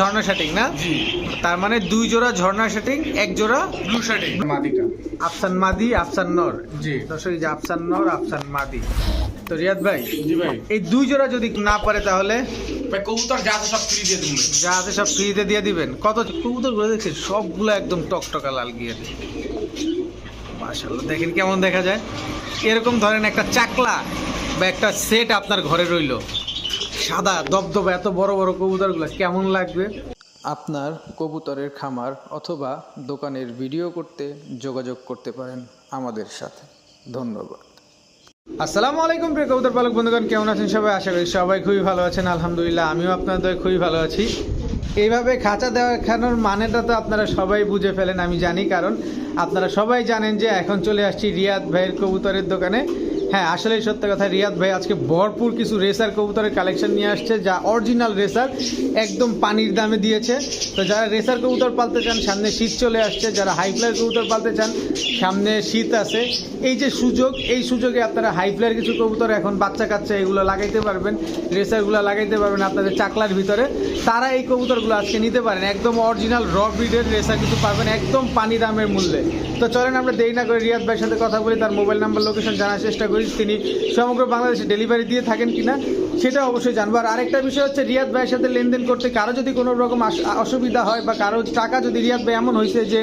ঝর্ণা shirting না? তার মানে দুই জোড়া ঝর্ণা শাটিং এক জোড়া ব্লু শার্টিং মাদিটা আফসান মাদি আফসান নর জি। দর্শক যে আফসান নর আফসান মাদি তো রিয়াদ ভাই জি ভাই। এই দুই জোড়া যদি না পারে তাহলে? কবুতর যা আছে সব ফ্রি দিয়ে দিন যা সব ফ্রিতে দিয়ে দিবেন। কত কবুতরগুলো দেখছেন? সবগুলো একদম টকটকা লাল গিয়ে মাশাল্লাহ দেখেন কেমন দেখা যায়। এরকম ধরেন একটা চাকলা বা একটা সেট আপনার ঘরে রইল। সাদা দবদবা এত বড় বড় কবুতরগুলো কেমন লাগবে? আপনার কবুতরের খামার অথবা দোকানের ভিডিও করতে যোগাযোগ করতে পারেন আমাদের সাথে। ধন্যবাদ। আসসালামু আলাইকুম প্রিয় কবুতর পালক বন্ধুগণ কেমন আছেন সবাই? আশা করি সবাই খুবই ভালো আছেন। আলহামদুলিল্লাহ আমিও আপনাদের খুবই ভালো আছি। এইভাবে খাঁচা দেখানোর মানেটা তো আপনারা সবাই বুঝে ফেলেন আমি জানি। কারণ আপনারা সবাই জানেন যে এখন চলে আসছি রিয়াদ ভাইয়ের কবুতরের দোকানে। হ্যাঁ আসলেই সত্য কথা। রিয়াদ ভাই আজকে ভরপুর কিছু রেসার কবুতরের কালেকশন নিয়ে আসছে, যা অরিজিনাল রেসার, একদম পানির দামে দিয়েছে। তো যারা রেসার কবুতর পালতে চান, সামনে শীত চলে আসছে। যারা হাই ফ্লাইয়ের কবুতর পালতে চান, সামনে শীত আছে। এই যে সুযোগ, এই সুযোগে আপনারা হাই ফ্লাইয়ের কিছু কবুতর এখন বাচ্চা কাচ্চা এগুলো লাগাইতে পারবেন, রেসারগুলো লাগাইতে পারবেন আপনাদের চাকলার ভিতরে। তারা এই কবুতরগুলো আজকে নিতে পারেন। একদম অরিজিনাল র ব্রিডের রেসার কিছু পাবেন একদম পানি দামের মূল্যে। তো চলেন, আমরা দেরি না করে রিয়াদ ভাইয়ের সাথে কথা বলি, তার মোবাইল নাম্বার লোকেশন জানার চেষ্টা করি। তিনি সমগ্র বাংলাদেশে ডেলিভারি দিয়ে থাকেন কিনা, সেটা অবশ্যই জানব। আর আরেকটা বিষয় হচ্ছে, রিয়াদ ভাইয়ের সাথে লেনদেন করতে কারও যদি কোনো রকম অসুবিধা হয় বা কারও টাকা যদি, রিয়াদ ভাই এমন হয়েছে যে,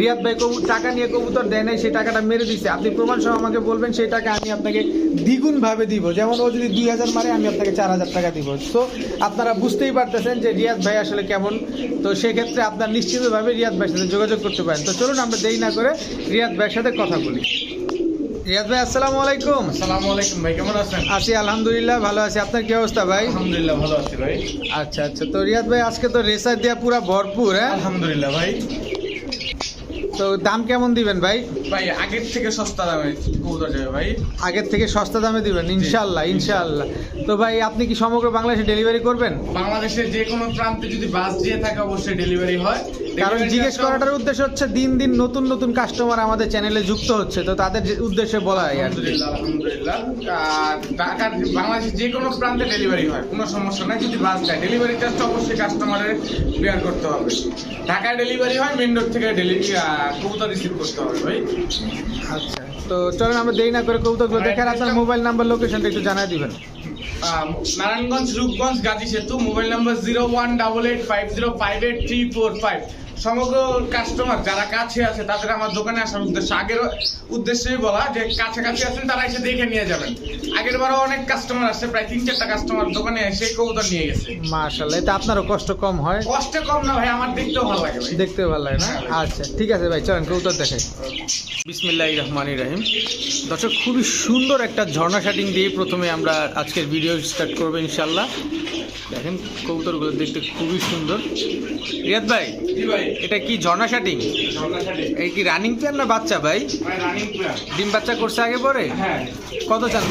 রিয়াদ ভাই টাকা নিয়ে কবুতর দেয় নাই, সেই টাকাটা মেরে দিচ্ছে আপনি প্রমাণ সহ আমাকে বলবেন, সেই টাকা আমি আপনাকে দ্বিগুণভাবে দিব। যেমন ও যদি দুই হাজার মারে, আমি আপনাকে চার হাজার টাকা দিব। তো আপনারা বুঝতেই পারতেছেন যে, রিয়াদ ভাই আসলে কেমন। তো সেক্ষেত্রে আপনার নিশ্চিতভাবে রিয়াদ ভাইয়ের সাথে যোগাযোগ করতে পারেন। তো চলুন, আমরা দেরি না করে রিয়াদ ভাইয়ের সাথে কথা বলি। রিয়াদ ভাই আসসালামু আলাইকুম। আসসালামু আলাইকুম ভাই কেমন আছেন? আছি আলহামদুলিল্লাহ ভালো আছি। আপনার কি অবস্থা ভাই? আলহামদুলিল্লাহ ভালো আছি ভাই। আচ্ছা আচ্ছা। তো রিয়াদ ভাই আজকে তো রেসার দিয়া পুরো ভরপুর হ্যাঁ? আলহামদুলিল্লাহ ভাই। তো দাম কেমন দিবেন ভাই? ভাই আগের থেকে সস্তা দামে কবুতর যাবে ভাই। আগের থেকে সস্তা দামে দিবেন ইনশাল্লাহ ইনশাল্লাহ। তো ভাই আপনি কি সমগ্র বাংলাদেশে ডেলিভারি করবেন? বাংলাদেশের যে কোনো প্রান্তে যদি বাস দিয়ে থাকে অবশ্যই ডেলিভারি হয়। কারণ জিজ্ঞেস করাটার উদ্দেশ্য হচ্ছে দিন দিন নতুন নতুন কাস্টমার আমাদের চ্যানেলে যুক্ত হচ্ছে তো তাদের উদ্দেশ্যে বলা হয় আলহামদুলিল্লাহ আলহামদুলিল্লাহ। আর ঢাকার বাংলাদেশের যে কোনো প্রান্তে ডেলিভারি হয় কোনো সমস্যা নাই। যদি বাস যায় ডেলিভারি চার্জটা অবশ্যই কাস্টমারের বিয়ার করতে হবে। ঢাকায় ডেলিভারি হয় মেন রোড থেকে ডেলিভারি কবুতর রিসিভ করতে হবে ভাই। আচ্ছা তো চলেন আমরা দেরি না করে কৌতুকগুলো দেখার আপনার মোবাইল নাম্বার লোকেশনটা একটু জানাই দিবেন। নারায়ণগঞ্জ রূপগঞ্জ গাজী সেতু mobile number zero one double eight five zero five eight three four five সমগ্র কাস্টমার যারা কাছে আছে তাদের আমার দোকানে আসার উদ্দেশ্য। আগের উদ্দেশ্যই বলা যে কাছাকাছি আছেন তারা এসে দেখে নিয়ে যাবেন। আগের বারও অনেক কাস্টমার আসছে প্রায় তিন চারটা কাস্টমার দোকানে এসে কবুতর নিয়ে গেছে। মাশাল্লাহ এটা আপনারও কষ্ট কম হয়? কষ্ট কম না ভাই আমার দেখতেও ভালো লাগে ভাই। দেখতে ভালো লাগে না? আচ্ছা ঠিক আছে ভাই চলেন কৌতুক দেখাই বিসমিল্লাহ রহমান রাহিম। দর্শক খুবই সুন্দর একটা ঝর্ণা শাটিং দিয়ে প্রথমে আমরা আজকের ভিডিও স্টার্ট করব ইনশাল্লাহ দেখেন কবুতরগুলো দেখতে খুবই সুন্দর। রিয়াদ ভাই? জি ভাই। এটা কি ঝর্ণা শাটিং? এই কি রানিং প্লেয়ার না বাচ্চা ভাই? ডিম বাচ্চা করছে আগে পরে? হ্যাঁ। কত চান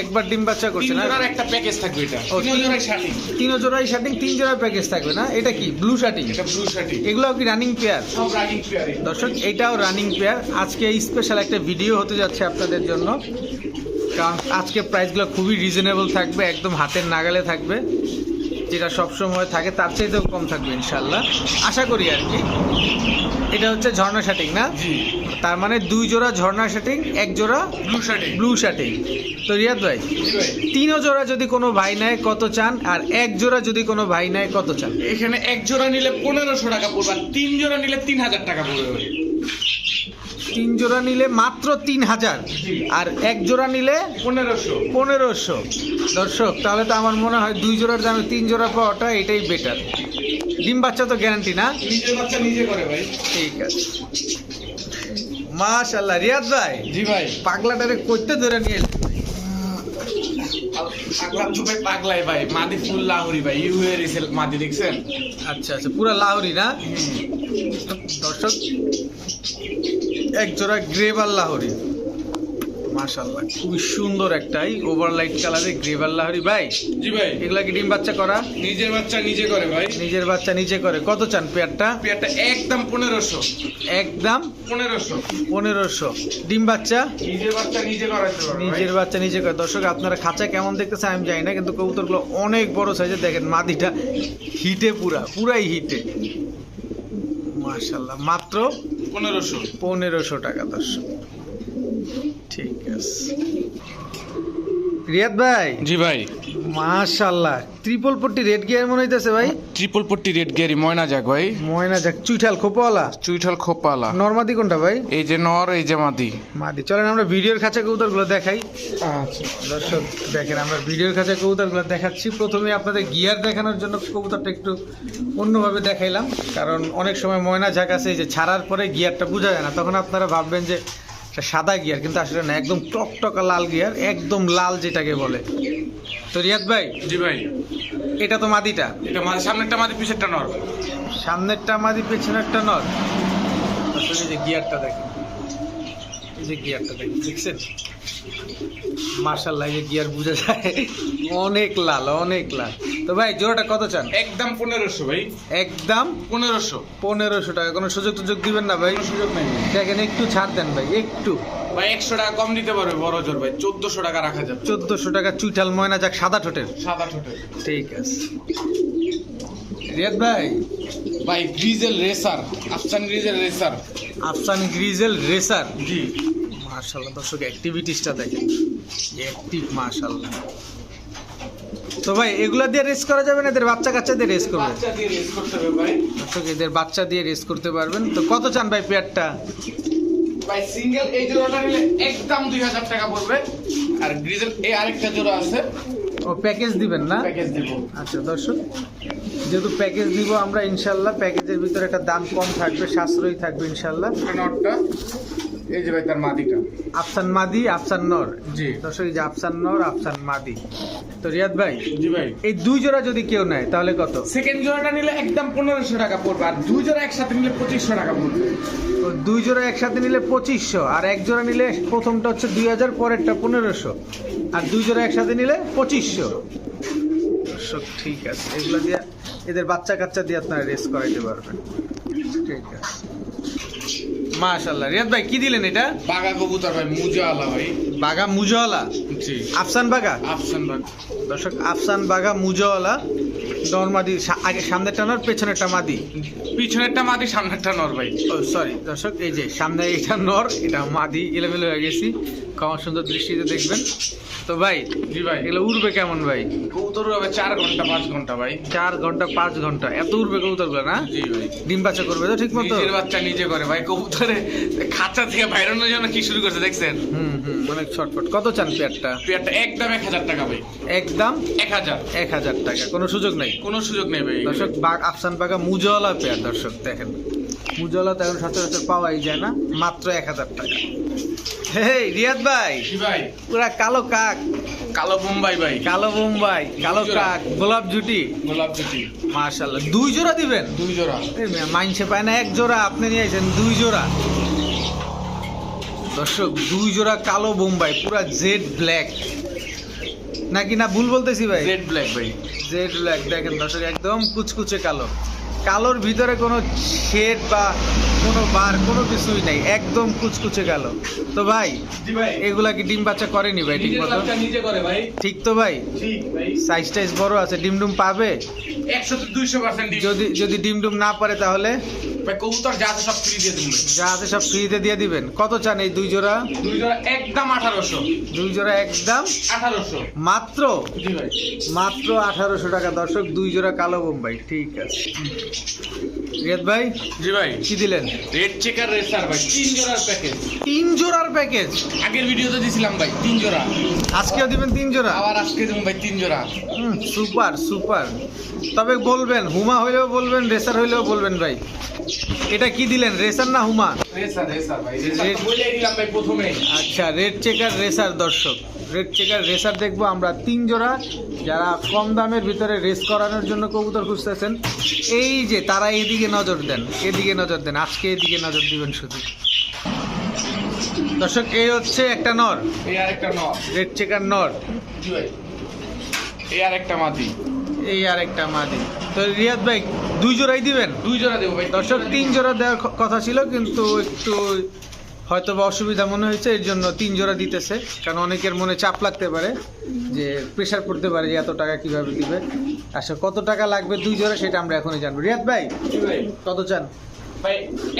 একবার ডিম বাচ্চা করছে না? একটা প্যাকেজ থাকবে এটা। তিন জোড়াই শাটিং। তিন জোড়ার প্যাকেজ থাকবে না? এটা কি? ব্লু শাটিং? এটা ব্লু শাড়ি এগুলো কি রানিং পেয়ার প্লেয়ারে দর্শক এটাও রানিং পেয়ার আজকে এই স্পেশাল একটা ভিডিও হতে যাচ্ছে আপনাদের জন্য। কারণ আজকে প্রাইসগুলো খুবই রিজনেবল থাকবে একদম হাতের নাগালে থাকবে। যেটা সব সময় থাকে তার চাইতেও কম থাকবে ইনশাল্লাহ আশা করি আর কি। এটা হচ্ছে ঝর্ণা শাটিং না? তার মানে দুই জোড়া ঝর্ণা শাটিং এক জোড়া ব্লু শাড়ি ব্লু শাটিং। তো রিয়াদ ভাই তিন জোড়া যদি কোনো ভাই নেয় কত চান? আর এক জোড়া যদি কোনো ভাই নেয় কত চান? এখানে এক জোড়া নিলে পনেরোশো টাকা পড়বে আর তিন জোড়া নিলে তিন হাজার টাকা পড়বে। তিন জোড়া নিলে মাত্র তিন হাজার আর এক জোড়া নিলে পনেরোশো। পনেরোশো। দর্শক তাহলে তো আমার মনে হয় দুই জোড়ার দামে তিন জোড়া পাওয়াটা এটাই বেটার ডিম বাচ্চা তো গ্যারান্টি না? বাচ্চা নিজে করে ভাই। ঠিক আছে। মাশাল্লাহ রিয়াদ ভাই। জি ভাই। পাগলাটারে করতে ধরে নিয়ে এসেছে। তো ভাই পাগলাই ভাই মাদি ফুল লাহুরি ভাই ইউ এর এসে মাদি দেখছেন? আচ্ছা আচ্ছা পুরো লাহোরি না? দর্শক এক জোড়া গ্রেভ আর লাহোরি। মাশাল্লাহ খুবই সুন্দর একটাই ওভারলাইট কালারের গ্রেভার লাহরি ভাই জি ভাই। এগুলা কি ডিম বাচ্চা করা? নিজের বাচ্চা নিজে করে ভাই। নিজের বাচ্চা নিজে করে। কত চান পেয়ারটা? পেয়ারটা একদম পনেরোশো। একদম পনেরোশো। পনেরোশো। ডিম বাচ্চা? নিজের বাচ্চা নিজে করাইতে নিজের বাচ্চা নিজে করে। দর্শক আপনারা খাঁচা কেমন দেখতেছে আমি জানি না কিন্তু কবুতরগুলো অনেক বড় সাইজের। দেখেন মাদিটা হিটে পুরা পুরাই হিটে। মাশাল্লাহ মাত্র পনেরোশো। পনেরোশো টাকা দর্শক। ঠিক আছে। রিয়াদ ভাই? জি ভাই। মাশাল্লাহ ত্রিপল পট্টি রেড গিয়ার মনে হইতেছে ভাই? ট্রিপল পট্টি রেড গেরি ময়না যাক ভাই। ময়না যাক চুইঠাল খোপাওয়ালা? চুইঠাল খোপালা নর্মাদি কোনটা ভাই? এই যে নর এই যে মাদি। মাদি। চলেন আমরা ভিডিওর খাঁচা কবুতরগুলো দেখাই। আচ্ছা। দর্শক দেখেন আমরা ভিডিওর কাছে কবুতরগুলো দেখাচ্ছি। প্রথমে আপনাদের গিয়ার দেখানোর জন্য কবুতরটা একটু অন্যভাবে দেখাইলাম। কারণ অনেক সময় ময়না ঝাঁক আছে যে ছাড়ার পরে গিয়ারটা বোঝা যায় না। তখন আপনারা ভাববেন যে সাদা গিয়ার কিন্তু আসলে না একদম টকটকা লাল গিয়ার একদম লাল যেটাকে বলে। তো রিয়াদ ভাই জি ভাই। এটা তো মাদিটা। এটা মাদি সামনেরটা মাদি পিছেরটা নর। সামনেরটা মাদি পিছনেরটা নর। আসলে যে গিয়ারটা দেখেন। যে গিয়ারটা দেখেন দেখছেন? মার্শাল্লাহ যে গিয়ার বোঝা যায়। অনেক লাল অনেক লাল। তো ভাই জোড়াটা কত চান? একদম পনেরোশো ভাই। একদম? পনেরোশো। পনেরোশো টাকা কোনো সুযোগ টুযোগ দিবেন না ভাই। সুযোগ নেই। দেখেন একটু ছাড় দেন ভাই একটু। ভাই একশো টাকা কম দিতে পারবে বড় জোর ভাই। চোদ্দশো টাকা রাখা যাবে। চোদ্দোশো টাকা চুইঠাল ময়না যাক সাদা ঠোঁটের। সাদা ঠোঁটে ঠিক আছে। রিয়াদ ভাই? ভাই grizzle racer Afsan grizzle racer Afsan grizzle racer জি। মার্শাল্লাহ দর্শক অ্যাক্টিভিটিসটা দেখেন। অ্যাক্টিভ মার্শাল্লাহ তো ভাই এগুলা দিয়ে রেস করা যাবে না? এদের বাচ্চা কাচ্চা দিয়ে রেস করবে? বাচ্চা দিয়ে রেস করতে হবে ভাই। দর্শক এদের বাচ্চা দিয়ে রেস করতে পারবেন। তো কত চান ভাই পেয়ারটা ভাই সিঙ্গেল এই জোড়াটা নিলে একদম দুই হাজার টাকা পড়বে। আর গ্রিজেল এই আরেকটা জোড়া আছে। ও প্যাকেজ দিবেন না? প্যাকেজ দেবো। আচ্ছা দর্শক। যেহেতু প্যাকেজ দিব আমরা ইনশাল্লাহ প্যাকেজের ভিতরে একটা দাম কম থাকবে সাশ্রয়ী থাকবে ইনশাল্লাহ। নটটা এই যে ভাই তার মাদিটা। আফসান মাদি আফসান নর। জি। দর্শক এই যে আফসান নর আফসান মাদি। তো রিয়াদ ভাই জি ভাই। এই দুই জোড়া যদি কেউ নেয় তাহলে কত? সেকেন্ড জোড়াটা নিলে একদম পনেরোশো টাকা পড়বে আর দুই জোড়া একসাথে নিলে পঁচিশশো টাকা পড়বে। তো দুই জোড়া একসাথে নিলে পঁচিশশো আর এক জোড়া নিলে প্রথমটা হচ্ছে দুই হাজার পরেরটা পনেরোশো। আর দুই জোড়া একসাথে নিলে পঁচিশশো। ঠিক আছে এগুলো দিয়ে এদের বাচ্চা কাচ্চা দিয়ে আপনারা রেস করাইতে পারবেন। ঠিক আছে। মাশাল্লাহ রিয়াদ ভাই কি দিলেন এটা? বাঘা কবুতর ভাই মুজা আলা ভাই। বাঘা মুজওয়ালা? জি। আফসান বাঘা? আফসান বাঘ। দর্শক আফসান বাঘা মুজওয়ালা নর্মাদি আগে সামনেরটা নর পেছনেরটা মাদি। পিছনেরটা মাদি সামনেরটা নর ভাই। ও সরি দর্শক এই যে সামনে এটা নর এটা মাদি এলেমেলে হয়ে গেছি। কেমন সুন্দর দৃষ্টিতে দেখবেন। তো ভাই জি ভাই। এগুলো উড়বে কেমন ভাই? কবুতর হবে চার ঘণ্টা পাঁচ ঘণ্টা ভাই। চার ঘণ্টা পাঁচ ঘণ্টা। এত উড়বে কবুতরগুলো না? জি ভাই। ডিম বাচ্চা করবে তো ঠিক মতো নিজের বাচ্চা নিজে করে ভাই কবুতরে খাঁচা থেকে বাইরানোর জন্য কি শুরু করছে দেখছেন? হুম হুম অনেক ছটফট। কত চান পেয়ারটা? পেয়ারটা একদম এক হাজার টাকা ভাই। একদম? এক হাজার। এক হাজার টাকা। কোনো সুযোগ নেই? কোনো সুযোগ নেই ভাই। দর্শক আফসান বাঘা মুজওয়ালা পেয়ার দর্শক দেখেন। মুজওয়ালা তো এখন সচরাচর পাওয়াই যায় না মাত্র এক হাজার টাকা। হে রিয়াদ ভাই। ভাই? পুরা কালো কাক। কালো বোম্বাই ভাই। কালো বোম্বাই কালো কাক গোলাপ জুটি। গোলাপ জুটি। মার্শাল্লাহ দুই জোড়া দিবেন? দুই জোড়া। মাইনসে পায় না এক জোড়া আপনি নিয়ে আসেন দুই জোড়া। দর্শক দুই জোড়া কালো বোম্বাই পুরা জেড ব্ল্যাক। নাকি না ভুল বলতেছি ভাই? রেড ব্ল্যাক ভাই। জেড ব্ল্যাক দেখেন দর্শক একদম কুচকুচে কালো। কালোর ভিতরে কোনো শেড বা কোনো বার কোনো কিছুই নাই। একদম কুচকুচে গেল তো ভাই এগুলা কি ডিম বাচ্চা করেনি ভাই ঠিক মতো বাচ্চা নিজে করে ভাই। ঠিক তো ভাই? সাইজ টাইজ বড় আছে ডিম ডুম পাবে? যদি যদি ডিম ডুম না পারে তাহলে? ভাই কবুতর যা আছে সব ফ্রি দিয়ে দেবো যা আছে সব ফ্রিতে দিয়ে দিবেন। কত চান এই দুই জোড়া? দুই জোড়া একদম আঠারোশো। দুই জোড়া একদম? আঠারোশো। মাত্র? ভাই। মাত্র আঠারোশো টাকা। দর্শক দুই জোড়া কালো বোম্বাই ঠিক আছে। রিয়াদ ভাই? জি ভাই। কি দিলেন? রেড চেকার রেসার ভাই তিন জোড়ার প্যাকেজ তিন জোড়ার প্যাকেজ আগের ভিডিওতে দিছিলাম ভাই তিন জোড়া। আজকেও দিবেন তিন জোড়া? আবার আজকে দেবো ভাই তিন জোড়া। হুম সুপার সুপার। তবে বলবেন হুমা হইলেও বলবেন রেসার হইলেও বলবেন ভাই। এটা কি দিলেন রেসার না হুমা? রেসার রেসার ভাই রেসার বলে দিলাম ভাই প্রথমে। আচ্ছা রেড চেকার রেসার দর্শক। রেড চেকার রেসার দেখব আমরা তিন জোড়া যারা কম দামের ভিতরে রেস করানোর জন্য কবুতর খুঁজতেছেন। এই যে তারা এদিকে নজর দেন এদিকে নজর দেন আজকে এদিকে নজর দিবেন শুধু। দর্শক এই হচ্ছে একটা নর। এই আর একটা নর। রেড চেকার নর। এই আর একটা মাদি। এই আর একটা মাদি। তো রিয়াদ ভাই দুই জোড়াই দিবেন? দুই জোড়া দেবো ভাই। দর্শক তিন জোড়া দেওয়ার কথা ছিল কিন্তু একটু হয়তো বা অসুবিধা মনে হয়েছে এর জন্য তিন জোড়া দিতেছে। কারণ অনেকের মনে চাপ লাগতে পারে যে প্রেশার পড়তে পারে যে এত টাকা কীভাবে দিবে। আচ্ছা কত টাকা লাগবে দুই জোড়া সেটা আমরা এখনই জানব। রিয়াদ ভাই ভাই কত চান? ভাই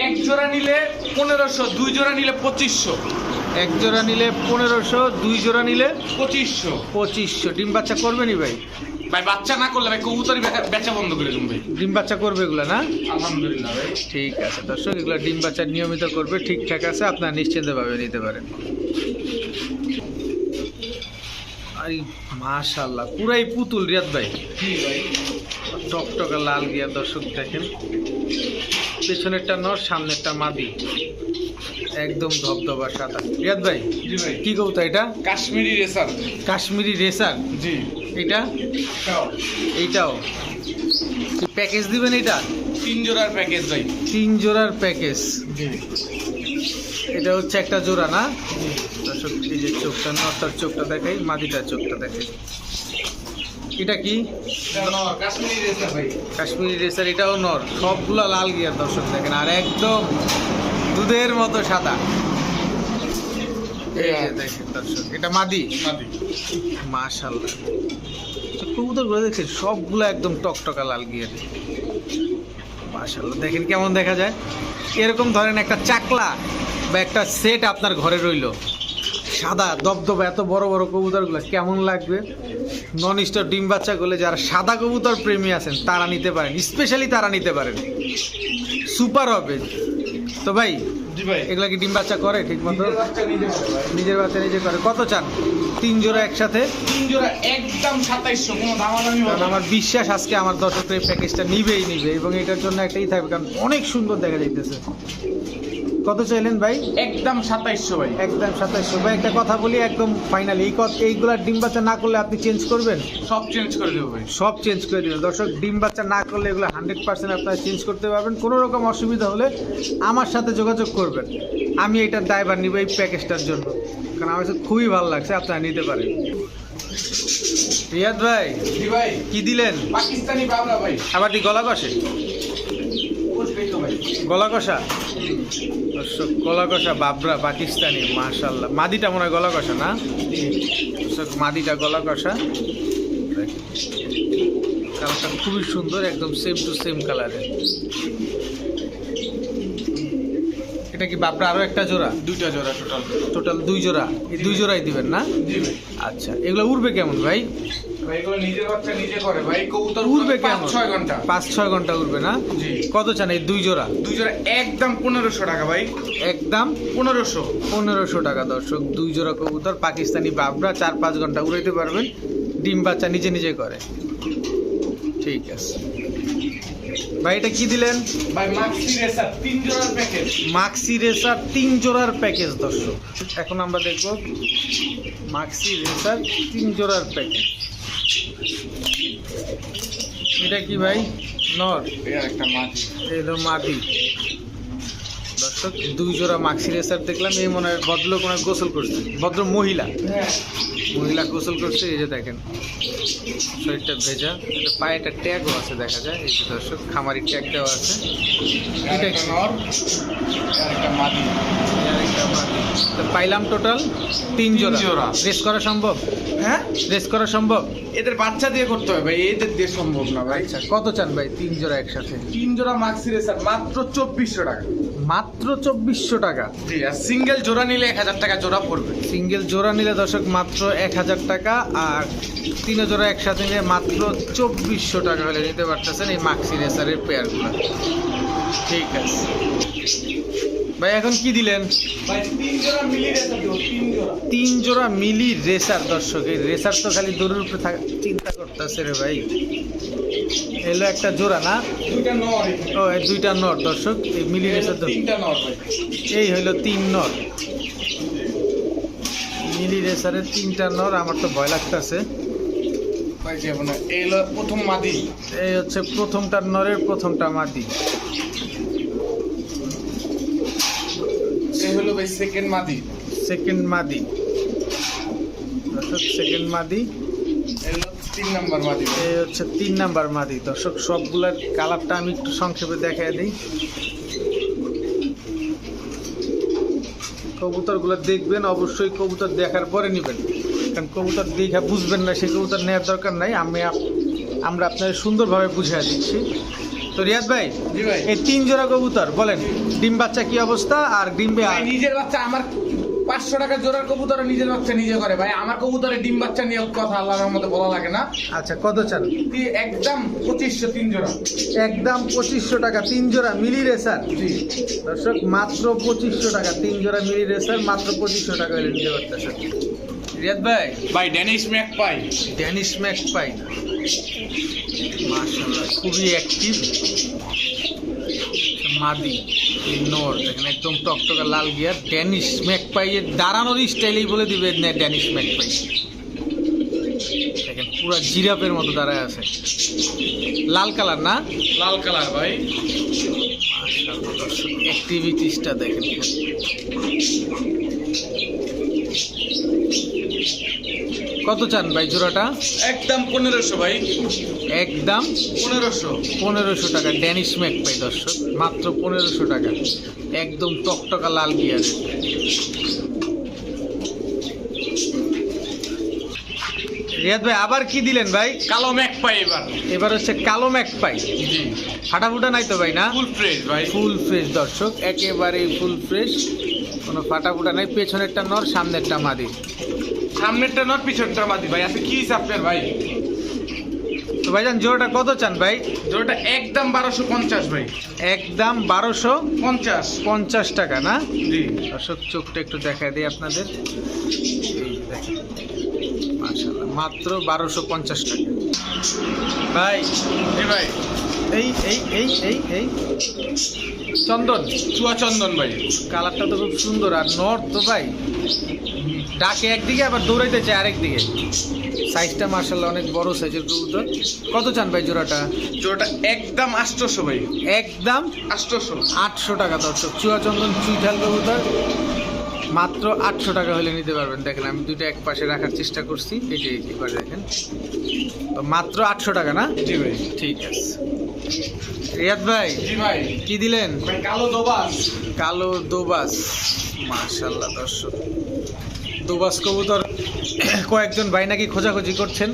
এক জোড়া নিলে পনেরোশো দুই জোড়া নিলে পঁচিশশো। এক জোড়া নিলে পনেরোশো দুই জোড়া নিলে পঁচিশশো। পঁচিশশো। ডিম বাচ্চা করবেনি ভাই? ভাই বাচ্চা না করলে ভাই কবুতরি বেচা- বন্ধ করে দেবো ভাই। ডিম বাচ্চা করবে এগুলো না? আলহামদুলিল্লাহ ভাই। ঠিক আছে দর্শক এগুলো ডিম বাচ্চা নিয়মিত করবে ঠিকঠাক আছে আপনার নিশ্চিন্তভাবে নিতে পারেন। আরে মাশাল্লাহ পুরাই পুতুল রিয়াদ ভাই। টকটকা লাল গিয়া দর্শক দেখেন। পেছনেরটা নর সামনেরটা মাদি। একদম ধবধবা সাদা। রিয়াদ ভাই জি ভাই। কি কবুতর এটা? কাশ্মীরি রেসার। কাশ্মীরি রেসার? জি। এটা এইটাও। প্যাকেজ দিবেন এটা তিন জোড়ার প্যাকেজ ভাই। তিন জোড়ার প্যাকেজ এটা হচ্ছে একটা জোড়া না? দর্শক এই যে চোখটা নটার চোখটা দেখাই মাদিটার চোখটা দেখাই। এটা কি? কাশ্মীরি রেসার ভাই। কাশ্মীরি রেসার এটাও নর। সবগুলা লাল গিয়ার দর্শক দেখেন। আর একদম দুধের মতো সাদা। এই যে দেখেন দর্শক এটা মাদি। মাদি। মাশাল্লাহ কবুতরগুলো দেখছেন সবগুলো একদম টকটকা লাল গিয়ার মাশাল্লাহ দেখেন কেমন দেখা যায়। এরকম ধরেন একটা চাকলা বা একটা সেট আপনার ঘরে রইল। সাদা দবদবা এত বড় বড় কবুতরগুলো, কেমন লাগবে? নন স্টপ ডিম বাচ্চা করলে যারা সাদা কবুতর প্রেমী আছেন, তারা নিতে পারেন স্পেশালি তারা নিতে পারেন। সুপার হবে। তো ভাই জি ভাই। এগুলা কি ডিম বাচ্চা করে? ঠিক মতো? নিজের বাচ্চা নিজে করে। কত চান? তিন জোড়া একসাথে? তিন জোড়া একদম সাতাইশশো কোনো দামাদামি কারণ আমার বিশ্বাস আজকে আমার দর্শকরা এই প্যাকেজটা নিবেই নিবে এবং এটার জন্য একটাই থাকবে কারণ অনেক সুন্দর দেখা যাইতেছে। কত চাইলেন ভাই? একদম সাতাইশশো ভাই। একদম সাতাইশশো। ভাই একটা কথা বলি একদম ফাইনালি এই কত এইগুলা ডিম বাচ্চা না করলে আপনি চেঞ্জ করবেন? সব চেঞ্জ করে দেবো ভাই। সব চেঞ্জ করে দেবেন। দর্শক ডিম বাচ্চা না করলে এগুলো হান্ড্রেড পার্সেন্ট আপনারা চেঞ্জ করতে পারবেন। কোনো রকম অসুবিধা হলে আমার সাথে যোগাযোগ করবেন। আমি এটার ড্রাইভার নিব এই প্যাকেজটার জন্য। কারণ আমার কাছে খুবই ভালো লাগছে আপনারা নিতে পারেন। রিয়াদ ভাই ভাই। কি দিলেন? পাকিস্তানি বাবরা ভাই। আবার কি গলা কষে? গলা কষা গলা কষা বাবরা পাকিস্তানি মাশাল্লাহ মাদিটা মনে হয় গলা কষা না মাদিটা গলা কষা কালারটা খুবই সুন্দর একদম সেম টু সেম কালারের এটা কি বাবরা আরও একটা জোড়া? দুইটা জোড়া টোটাল টোটাল দুই জোড়া। এই দুই জোড়াই দিবেন না? আচ্ছা এগুলো উড়বে কেমন ভাই? উড়বে পাঁচ ছয় ঘণ্টা। পাঁচ ছয় ঘণ্টা উড়বে না? কত চান এই দুই জোড়া? দুই জোড়া একদম পনেরোশো টাকা ভাই। একদম? পনেরোশো। পনেরোশো টাকা দর্শক। দুই জোড়া কবুতর পাকিস্তানি বাবরা চার পাঁচ ঘণ্টা উড়াইতে পারবেন। ডিম বাচ্চা নিজে নিজে করে। ঠিক আছে। ভাই এটা কি দিলেন? ভাই মাক্সি রেসার তিন জোড়ার প্যাকেজ মাক্সি রেসার তিন জোড়ার প্যাকেজ দর্শক। এখন আমরা দেখব মাক্সি রেসার তিন জোড়ার প্যাকেজ এটা কি ভাই? নর। এটা একটা মাটি। এই মাদি দুই জোড়া মাক্সি রেসার দেখলাম এই মনে হয় ভদ্র কোনো গোসল করছে। ভদ্র মহিলা। মহিলা গোসল করছে এই যে দেখেন শরীরটা ভেজা এটা পায়ে একটা ট্যাগও আছে দেখা যায় এই যে দর্শক খামারি ট্যাগ দেওয়া আছে। এটা পাইলাম টোটাল তিন তিন জোড়া। জোড়া। রেস করা সম্ভব? হ্যাঁ? রেস করা সম্ভব? এদের বাচ্চা দিয়ে করতে হবে ভাই এদের দিয়ে সম্ভব না ভাই। আচ্ছা কত চান ভাই তিন জোড়া একসাথে? তিন জোড়া মাক্সি রেসার মাত্র চব্বিশশো টাকা। মাত্র চব্বিশশো টাকা। জি আর সিঙ্গেল জোড়া নিলে এক হাজার টাকা জোড়া পড়বে। সিঙ্গেল জোড়া নিলে দর্শক মাত্র এক হাজার টাকা আর তিন জোড়া একসাথে নিলে মাত্র চব্বিশশো টাকা হলে নিতে পারতেছেন এই মাক্সি রেসারের পেয়ারগুলো ঠিক আছে। ভাই এখন কি দিলেন? ভাই তিন জোড়া মিলি রেসার তিন জোড়া। মিলি রেসার দর্শক এই রেসার তো খালি দড়ির উপরে থাকা চিন্তা করতেছে রে ভাই। এলো একটা জোড়া না। ও এই দুইটা নর দর্শক এই মিলি রেসার দর্শক নর এই হইল তিন নর মিলি রেসারের তিনটা নর আমার তো ভয় লাগতেছে। প্রথম মাদি। এই হচ্ছে প্রথমটা নরের প্রথমটা মাদি। এই হলো সেকেন্ড মাদি। সেকেন্ড মাদি। সেকেন্ড মাদি। তিন নাম্বার মাদি। ভাই এই হচ্ছে তিন নাম্বার মাদি। দর্শক সবগুলোর কালারটা আমি একটু সংক্ষেপে দেখাই দিই। কবুতরগুলো দেখবেন অবশ্যই কবুতর দেখার পরে নেবেন। কারণ কবুতর দেখা বুঝবেন না সেই কবুতর নেওয়ার দরকার নাই। আমি আমরা আপনার সুন্দরভাবে বুঝিয়ে দিচ্ছি। তো রিয়াদ ভাই এই তিন জোড়া কবুতর বলেন ডিম বাচ্চা কি অবস্থা? আর ডিম্বে নিজের বাচ্চা আমার পাঁচশো টাকা জোড়ার কবুতর নিজের বাচ্চা নিজে করে ভাই। আমার কবুতরে ডিম বাচ্চা নিয়ে কথা আল্লাহর মতো বলা লাগে না। আচ্ছা কত চান? কি- একদম পঁচিশশো তিন জোড়া। একদম পঁচিশশো টাকা তিন জোড়া মিলি রেসার? জি। দর্শক মাত্র পঁচিশশো টাকা তিন জোড়া মিলি রেসার মাত্র পঁচিশশো টাকা হলে নিতে পারতেছেন রিয়াদ ভাই? ভাই Danish magpie. Danish magpie মাশাআল্লাহ খুবই অ্যাক্টিভ মাদি নোর দেখেন একদম টকটকা লাল গিয়ার ড্যানিশ ম্যাক পাইয়ের দাঁড়ানোর স্টাইলেই বলে দিবে না ড্যানিশ ম্যাক পাই দেখেন পুরো জিরাপের মতো দাঁড়ায় আছে। লাল কালার না? লাল কালার ভাই। অ্যাক্টিভিটিসটা দেখেন। কত চান ভাই জোড়াটা? একদম পনেরোশো ভাই। একদম পনেরোশো। পনেরোশো টাকা। ড্যানিশ ম্যাক পাই দর্শক মাত্র পনেরোশো টাকা। একদম টকটকা লাল গিয়ারের রিয়াদ ভাই আবার কি দিলেন ভাই? কালো ম্যাক পাই এবার। এবার হচ্ছে কালো ম্যাক পাই। জি। ফাটাফুটা নাই তো ভাই না? ফুল ফ্রেশ ভাই। ফুল ফ্রেশ দর্শক একেবারে ফুল ফ্রেশ। কোনো ফাটাফুটা নাই পেছনেরটা নর সামনেরটা মাদি। সামনেরটা নট পিছনটা মাদি ভাই আছে কি আপনার ভাই? তো ভাইজান জোড়াটা কত চান ভাই? জোরটা একদম বারোশো পঞ্চাশ ভাই। একদম বারোশো পঞ্চাশ। পঞ্চাশ। টাকা না? জি। দর্শক চোখটা একটু দেখাই দিই আপনাদের। এই মাত্র বারোশো পঞ্চাশ টাকা। ভাই ভাই। এই এই এই এই এই। চন্দন। চুয়া চন্দন ভাই। কালারটা তো খুব সুন্দর আর নর্থ তো ভাই। ডাকে একদিকে আবার দৌড়াইতে চায় আরেক দিকে সাইজটা মার্শাল্লাহ অনেক বড় সাইজের কবুতর। কত চান ভাই জোড়াটা? জোড়াটা একদম আষ্টশো ভাই। একদম? আষ্টশো আটশো টাকা দর্শক। চুয়াচন্দন চুইঠাল কবুতর। মাত্র আটশো টাকা হলে নিতে পারবেন। দেখেন আমি দুইটা এক পাশে রাখার চেষ্টা করছি। এই যে এবার দেখেন। তো মাত্র আটশো টাকা না? জি ভাই। ঠিক আছে। রিয়াদ ভাই জি ভাই। কি দিলেন? কালো দোবাস। কালো দোবাস। মাশাল্লাহ দর্শক। দোবাস কবুতর কয়েকজন ভাই নাকি খোঁজাখুঁজি করছেন।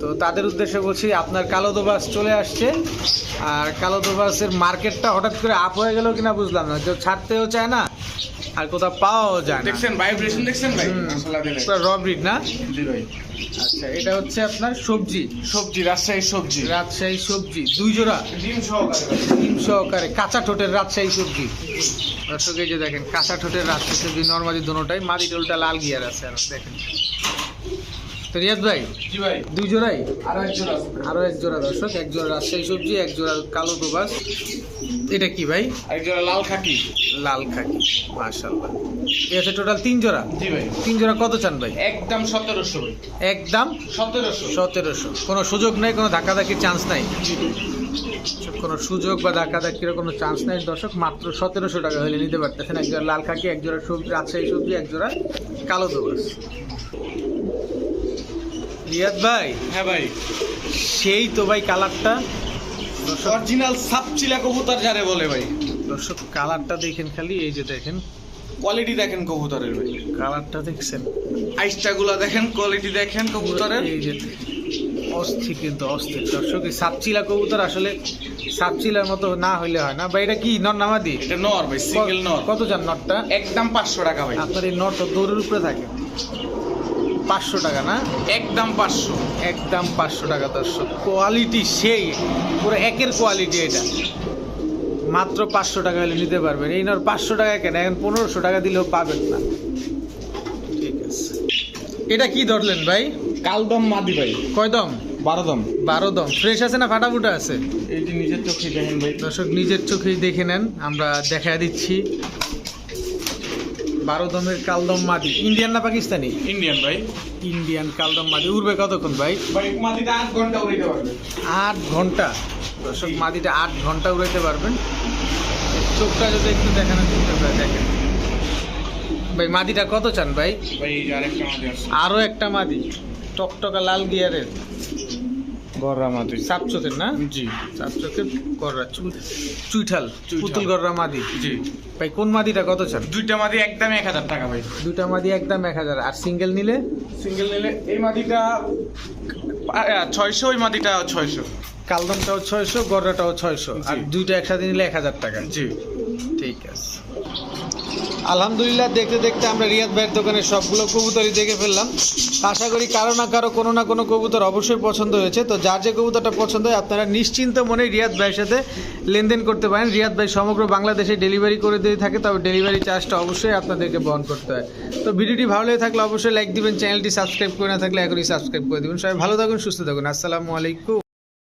তো তাদের উদ্দেশ্যে বলছি, আপনার কালো দোবাস চলে আসছে। আর কালো দোবাসের মার্কেটটা হঠাৎ করে আপ হয়ে গেল কিনা বুঝলাম না। কেউ ছাড়তেও চায় না আর কোথাও পাওয়া যায় না। দেখছেন ভাইব্রেশন দেখছেন ভাই? হুম, মশলা দিলে পুরো র ব্রিড না? জি ভাই আচ্ছা এটা হচ্ছে আপনার সবজি। সবজি রাজশাহী সবজি। রাজশাহী সবজি দুই জোড়া? ডিম সহকারে। ডিম সহকারে কাঁচা ঠোঁটের রাজশাহী সবজি। দর্শক এই যে দেখেন কাঁচা ঠোঁটের রাজশাহী সবজি নর্মালি দুটোটাই মাদি টোলটা লাল গিয়ার আছে আর দেখেন। তো রিয়াদ ভাই? জি ভাই। দুই জোড়াই? আর এক জোড়া। আরও এক জোড়া দর্শক এক জোড়া রাজশাহী সবজি এক জোড়া কালো দোবাস এটা কি ভাই? এক জোড়া লাল খাকি। লাল খাকি মাশাল্লাহ এই আছে টোটাল তিন জোড়া? জি ভাই। তিন জোড়া কত চান ভাই? একদম সতেরোশো ভাই। একদম? সতেরোশো। সতেরোশো। কোনো সুযোগ নেই কোনো ধাক্কাধাক্কির চান্স নাই? কোনো সুযোগ বা ধাক্কাধাক্কির কোনো চান্স নাই দর্শক মাত্র সতেরোশো টাকা হলে নিতে পারতেছেন। এক জোড়া লাল খাকি এক জোড়া সবজি রাজশাহী সবজি এক জোড়া কালো দোবাস রিয়াদ ভাই? হ্যাঁ ভাই। সেই তো ভাই কালারটা। অরিজিনাল সাপচিলা কবুতর যারে বলে ভাই। দর্শক কালারটা দেখেন খালি এই যে দেখেন। কোয়ালিটি দেখেন কবুতরের ভাই। কালারটা দেখছেন। আইসটা গুলা দেখেন কোয়ালিটি দেখেন কবুতরের। এই যে অস্থির কিন্তু অস্থির। দর্শক এই সাপচিলা কবুতর আসলে সাপচিলার মতো না হইলে হয় না। বা এটা কি নর নামাদি এটা নর ভাই সিঙ্গেল নর। কত যান নটটা একদম পাঁচশো টাকা ভাই। আপনার এই নট তো দৌড়ের উপরে থাকে। পাঁচশো টাকা না? একদম পাঁচশো। একদম পাঁচশো টাকা দর্শক। কোয়ালিটি সেই পুরো একের কোয়ালিটি এটা। মাত্র পাঁচশো টাকা হলে নিতে পারবেন। এই নর পাঁচশো টাকা কেন? এখন পনেরোশো টাকা দিলেও পাবেন না। ঠিক আছে। এটা কি ধরলেন ভাই? কালদম মাদি ভাই। কয় দম? বারো দম। বারো দম। ফ্রেশ আছে না ফাটাফুটা আছে? এই যে নিজের চোখে দেখেন ভাই। দর্শক নিজের চোখেই দেখে নেন। আমরা দেখা দিচ্ছি। বারো দমের কালদম মাদি ইন্ডিয়ান না পাকিস্তানি? ইন্ডিয়ান ভাই। ইন্ডিয়ান কালদম মাদি উড়বে কতক্ষণ ভাই? ভাই মাদিটা আট ঘণ্টা উড়াইতে পারবে। আট ঘণ্টা? দর্শক মাদিটা আট ঘণ্টা উড়াইতে পারবেন। চোখটা যদি একটু দেখানোর চেষ্টা করে দেখেন। ভাই মাদিটা কত চান ভাই? ভাই আরেকটা আমাদের আছে। আরও একটা মাদি টকটকা লাল গিয়ারের। গররা মাটি সাপ না? জি। গররা চুইঠাল। পুতুল গররা মাদি জি। ভাই কোন মাদিটা কত চান? দুইটা মাদি একদম এক হাজার টাকা ভাই। মাদি একদম এক হাজার। আর সিঙ্গেল নিলে? সিঙ্গেল নিলে এই মাদিটা ছয়শো ওই মাদিটা ছয়শো। কালদমটাও ছয়শো গররাটাও ছয়শো। আর। দুইটা একসাথে নিলে এক হাজার টাকা। জি। ঠিক আছে। আলহামদুলিল্লাহ, দেখতে দেখতে আমরা রিয়াদ ভাইয়ের দোকানে সবগুলো কবুতরই দেখে ফেললাম। আশা করি কারও না কারও, কোনো না কোনো কবুতর অবশ্যই পছন্দ হয়েছে। তো যার যে কবুতরটা পছন্দ হয়, আপনারা নিশ্চিন্ত মনে রিয়াদ ভাইয়ের সাথে লেনদেন করতে পারেন। রিয়াদ ভাই সমগ্র বাংলাদেশে ডেলিভারি করে দিয়ে থাকে, তবে ডেলিভারি চার্জটা অবশ্যই আপনাদেরকে বহন করতে হয়। তো ভিডিওটি ভালো লেগে থাকলে অবশ্যই লাইক দিবেন চ্যানেলটি সাবস্ক্রাইব করে না থাকলে এখনই সাবস্ক্রাইব করে দেবেন। সবাই ভালো থাকুন, সুস্থ থাকুন। আসসালামু আলাইকুম।